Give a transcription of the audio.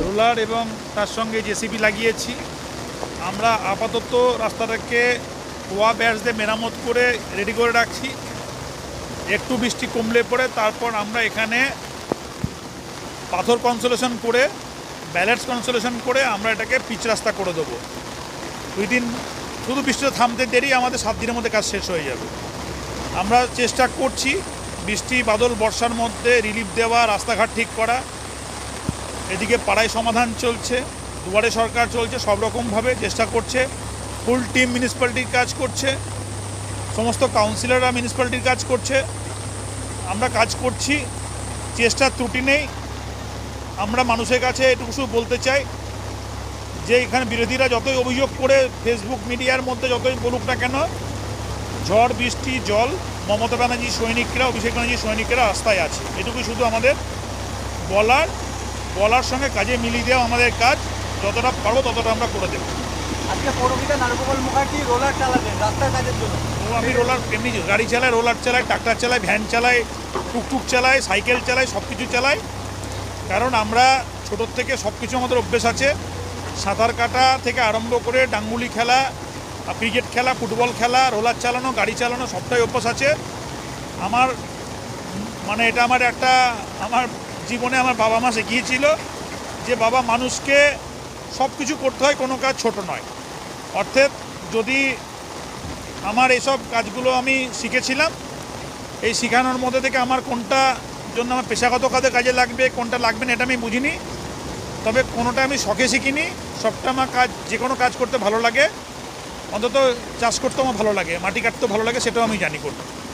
Roller এবং তার সঙ্গে জেসিবি লাগিয়েছি। আমরা আপাতত রাস্তাটাকে ওয়া ব্যাস দিয়ে মেরামত করে রেডি করে রাখছি। একটু বৃষ্টি কমলে পরে তারপর আমরা এখানে পাথর কনসোলেশন করে ব্যালেন্স কনসোলেশন করে আমরা এটাকে পিচ রাস্তা করে দেবো। দুই দিন শুধু বৃষ্টিটা থামতে দেরি, আমাদের সাত দিনের মধ্যে কাজ শেষ হয়ে যাবে। আমরা চেষ্টা করছি বৃষ্টি, বাদল, বর্ষার মধ্যে রিলিফ দেওয়া, রাস্তাঘাট ঠিক করা। এদিকে পাড়ায় সমাধান চলছে, দুয়ারে সরকার চলছে, সব রকমভাবে চেষ্টা করছে। ফুল টিম মিউনিসিপ্যালিটির কাজ করছে, সমস্ত কাউন্সিলররা মিউনিসিপ্যালিটির কাজ করছে। আমরা কাজ করছি চেষ্টার ত্রুটি নেই। আমরা মানুষের কাছে এটুকু বলতে চাই যে, এখানে বিরোধীরা যতই অভিযোগ করে ফেসবুক মিডিয়ার মধ্যে যতই বলুক না কেন, ঝড়, বৃষ্টি, জল মমতা ব্যানার্জি সৈনিকরা অভিষেক ব্যানার্জি সৈনিকরা রাস্তায় আছে। এটুকুই শুধু আমাদের বলার বলার সঙ্গে কাজে মিলিয়ে দেওয়া আমাদের কাজ যতটা পারব ততটা আমরা করে দেবো। আজকে পৌরপিতা নারগোপাল মুখার্জি রোলার চালাবেন রাস্তার কাজের জন্য। ও আমি রোলার এমনি গাড়ি চালাই রোলার চালাই ট্রাক্টর চালাই ভ্যান চালাই টুকটুক চালাই সাইকেল চালাই সব কিছু চালাই। কারণ আমরা ছোটোর থেকে সব কিছু আমাদের অভ্যেস আছে। সাঁতার কাটা থেকে আরম্ভ করে ডাঙ্গুলি খেলা ক্রিকেট খেলা, ফুটবল খেলা, রোলার চালানো, গাড়ি চালানো, সবটাই অভ্যাস আছে। আমার মানে এটা আমার একটা, আমার জীবনে আমার বাবা মা শিখিয়েছিল যে বাবা, মানুষকে সব কিছু করতে হয়, কোনো কাজ ছোট নয়। অর্থাৎ যদি আমার এইসব কাজগুলো আমি শিখেছিলাম, এই শেখানোর মধ্যে থেকে আমার কোনটা জন্য আমার পেশাগত কাজে কাজে লাগবে, কোনটা লাগবে না, এটা আমি বুঝিনি। তবে কোনোটা আমি শখে শিখিনি, সবটা আমার কাজ যে কোনো কাজ করতে ভালো লাগে। অন্তত চাষ করতেও আমার ভালো লাগে মাটি কাটতেও ভালো লাগে সেটাও আমি জানি করতে।